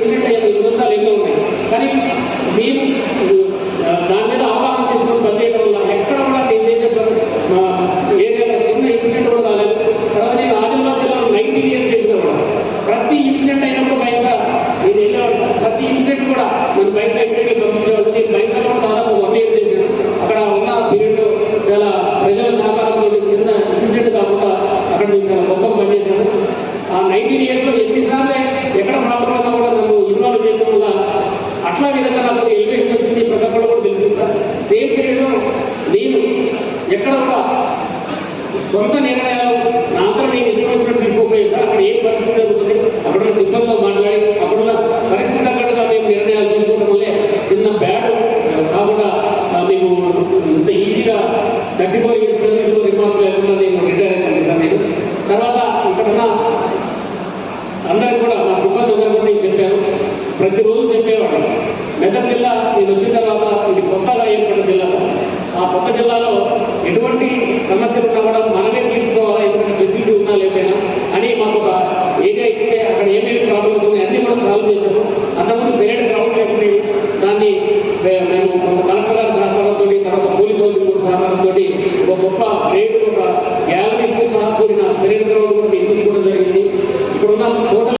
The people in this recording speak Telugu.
ఇన్సిడెంట్ ఇబ్బందులు ఎన్నో ఉన్నాయి. కానీ మీరు దాని మీద అవగాహన చేసుకొని పనిచేయడం వల్ల ఎక్కడ కూడా నేను చేసే ఏరియాలో చిన్న ఇన్సిడెంట్ కూడా కాలేదు. తర్వాత నేను ఆదిలాబాద్ జిల్లాలో నైన్టీన్ ఇయర్ చేసిన ప్రతి ఇన్సిడెంట్ అయినప్పుడు పైసా నేను వెళ్ళేవాడు ప్రతి ఇన్సిడెంట్ కూడా నేను పైసా ఇంటికి పంపించేవాడు నేను పైసా కూడా దాదాపు వన్ ఇయర్ చేశాను. అక్కడ ఉన్న పీరియడ్ చాలా ప్రజల సహకారంతో చిన్న ఇన్సిడెంట్ కాకుండా అక్కడ నేను చాలా గొప్ప పనిచేశాను. ఆ నైన్టీన్ ఇయర్స్లో ఎన్నిసార్లు అట్లా విధంగా నాకు ఎలివేషన్ వచ్చింది ప్రతి ఒక్కరు కూడా తెలిసింది సార్. సేమ్ పీరియడ్లో నేను ఎక్కడ కూడా సొంత నిర్ణయాలు నా అంతా నేను ఇష్టం వచ్చినట్టు తీసుకోపోయి సార్. అక్కడ ఏం పరిస్థితి జరుగుతుంది అక్కడ సిబ్బందితో మాట్లాడి అక్కడున్న పరిస్థితి అక్కడగా మేము నిర్ణయాలు తీసుకోవడం వల్లే చిన్న బ్యాడ్ కాకుండా ఆ, మేము ఇంత ఈజీగా thirty four years service remark లేకుండా నేను రిటైర్ అయ్యాను సార్ నేను. తర్వాత ఇక్కడున్న అందరికి కూడా మా సిబ్బంది అందరూ నేను చెప్పాను. ప్రతిరోజు చెప్పేవాడు మెదక్ జిల్లా నేను వచ్చిన తర్వాత ఇది కొత్తగా ఏర్పడిన జిల్లా. ఆ కొత్త జిల్లాలో ఎటువంటి సమస్యలు రావడం మనమే తీసుకోవాలా ఎటువంటి ఫెసిలిటీ ఉన్నా లేకపోయినా. అని మాకు ఒక ఏరియా ఇస్తే అక్కడ ఏమేమి ప్రాబ్లమ్స్ ఉన్నాయి అన్ని మనం సాల్వ్ చేశాము. అంతకుముందు పేరెంట్ గ్రౌండ్ లేకుండా దాన్ని మేము ఒక కలెక్టర్ గారి సహకారంతో తర్వాత పోలీస్ హౌసింగ్ సహకారంతో ఒక గొప్ప రేటు ఒక గ్యాలరీ